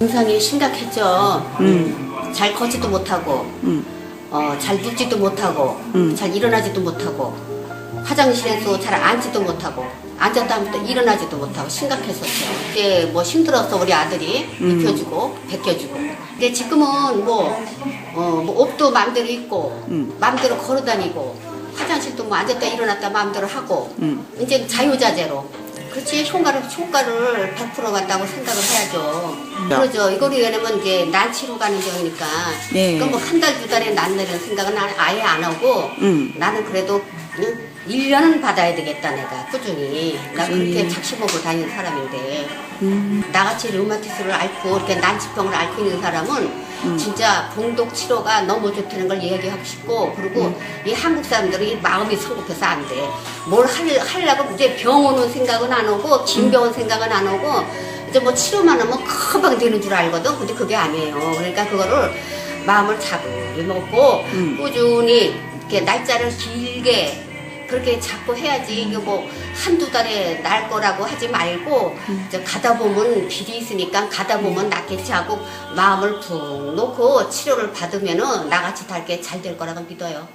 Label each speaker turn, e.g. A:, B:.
A: 증상이 심각했죠.
B: 음,
A: 잘 걷지도 못하고,
B: 음,
A: 어, 잘 눕지도 못하고,
B: 음.
A: 잘 일어나지도 못하고, 화장실에서 잘 앉지도 못하고, 앉았다 하면 또 일어나지도 못하고 심각했었죠. 이제 뭐 힘들어서 우리 아들이
B: 음.
A: 입혀주고, 벗겨주고. 근데 지금은 뭐, 어, 뭐 옷도 마음대로 입고,
B: 음.
A: 마음대로 걸어 다니고, 화장실도 뭐 앉았다 일어났다 마음대로 하고,
B: 음.
A: 이제 자유자재로. 그렇지, 효과를, 효과를 100% 간다고 생각을 해야죠. 그러죠. 이거를 왜냐면 이제 난치로 가는 경우니까.
B: 네.
A: 그럼 뭐 한 달, 두 달에 낫는 생각은 아- 아예 안 하고,
B: 음.
A: 나는 그래도 응? 1년은 받아야 되겠다, 내가. 꾸준히. 나. 그렇게 작심하고 다니는 사람인데.
B: 음.
A: 나같이 류마티스를 앓고, 이렇게 난치병을 앓고 있는 사람은
B: 음.
A: 진짜 봉독 치료가 너무 좋다는 걸 얘기하고 싶고, 그리고
B: 음.
A: 이 한국 사람들은 이 마음이 성급해서 안 돼. 뭘 할, 하려고 이제 병 오는 생각은 안 오고,
B: 음.
A: 긴 병원 생각은 안 오고, 이제 뭐 치료만 하면 금방 되는 줄 알거든. 근데 그게 아니에요. 그러니까 그거를 마음을 자꾸 먹고,
B: 음.
A: 꾸준히 이렇게 날짜를 길게 그렇게 잡고 해야지 이게 뭐 한두 달에 날 거라고 하지 말고 이제 가다 보면 길이 있으니까 가다 보면 낫겠지 하고 마음을 푹 놓고 치료를 받으면은 나같이 다 이렇게 잘 될 거라고 믿어요.